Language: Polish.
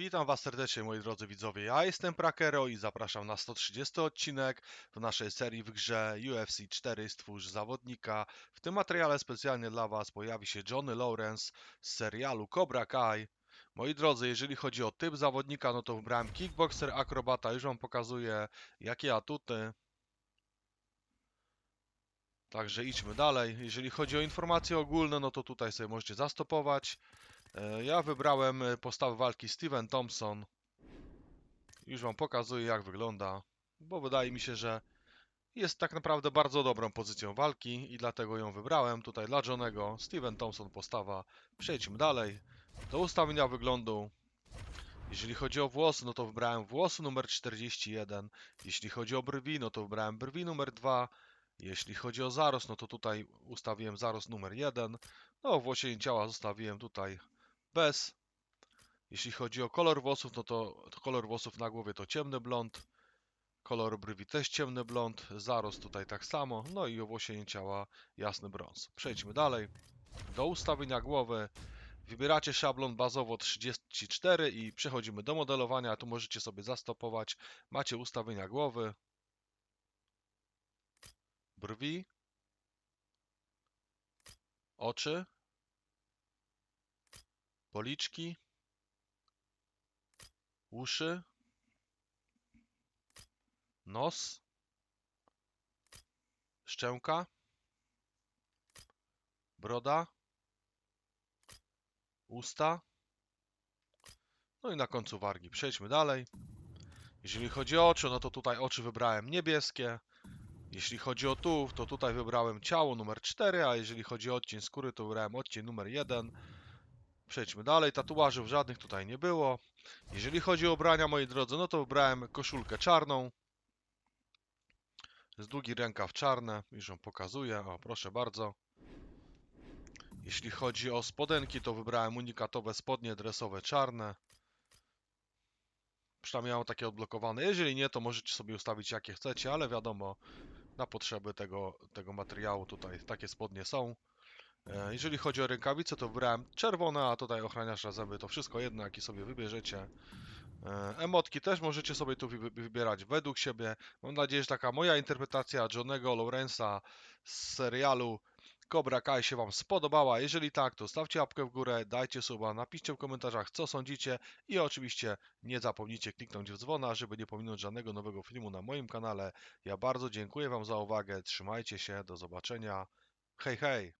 Witam Was serdecznie, moi drodzy widzowie. Ja jestem Prakero i zapraszam na 130 odcinek w naszej serii w grze UFC 4 Stwórz Zawodnika. W tym materiale specjalnie dla Was pojawi się Johnny Lawrence z serialu Cobra Kai. Moi drodzy, jeżeli chodzi o typ zawodnika, no to wybrałem kickboxer, akrobata. Już Wam pokazuję, jakie atuty. Także idźmy dalej. Jeżeli chodzi o informacje ogólne, no to tutaj sobie możecie zastopować. E, Ja wybrałem postawę walki Steven Thompson. Już Wam pokazuję, jak wygląda, bo wydaje mi się, że jest tak naprawdę bardzo dobrą pozycją walki i dlatego ją wybrałem. Tutaj dla Johnego Steven Thompson postawa. Przejdźmy dalej do ustawienia wyglądu. Jeżeli chodzi o włosy, no to wybrałem włosy numer 41. Jeśli chodzi o brwi, no to wybrałem brwi numer 2. Jeśli chodzi o zarost, no to tutaj ustawiłem zarost numer 1. No, włosienie ciała zostawiłem tutaj bez. Jeśli chodzi o kolor włosów, no to, to kolor włosów na głowie to ciemny blond. Kolor brwi też ciemny blond. Zarost tutaj tak samo. No i owłosienie ciała jasny brąz. Przejdźmy dalej. Do ustawienia głowy. Wybieracie szablon bazowo 34 i przechodzimy do modelowania. Tu możecie sobie zastopować. Macie ustawienia głowy. Brwi. Oczy policzki, uszy, nos, szczęka, broda, usta, no i na końcu wargi. Przejdźmy dalej. Jeżeli chodzi o oczy, no to tutaj oczy wybrałem niebieskie. Jeśli chodzi o tułów, to tutaj wybrałem ciało numer 4, a jeżeli chodzi o odcień skóry, to wybrałem odcień numer 1. Przejdźmy dalej, tatuażów żadnych tutaj nie było. Jeżeli chodzi o ubrania, moi drodzy, no to wybrałem koszulkę czarną. Z długi rękaw czarne, już ją pokazuję, o proszę bardzo. Jeśli chodzi o spodenki, to wybrałem unikatowe spodnie dresowe czarne. Przynajmniej mam takie odblokowane. Jeżeli nie, to możecie sobie ustawić jakie chcecie, ale wiadomo, na potrzeby tego, tego materiału tutaj takie spodnie są. E, Jeżeli chodzi o rękawice, to wybrałem czerwone, a tutaj ochraniacz na zęby to wszystko jedno, jaki sobie wybierzecie. E, Emotki też możecie sobie tu wy- wybierać według siebie. Mam nadzieję, że taka moja interpretacja Johnego Lawrence'a z serialu Cobra Kai się Wam spodobała. Jeżeli tak, to stawcie łapkę w górę, dajcie suba, napiszcie w komentarzach, co sądzicie i oczywiście nie zapomnijcie kliknąć w dzwona, żeby nie pominąć żadnego nowego filmu na moim kanale. Ja bardzo dziękuję Wam za uwagę, trzymajcie się, do zobaczenia. Hej, hej!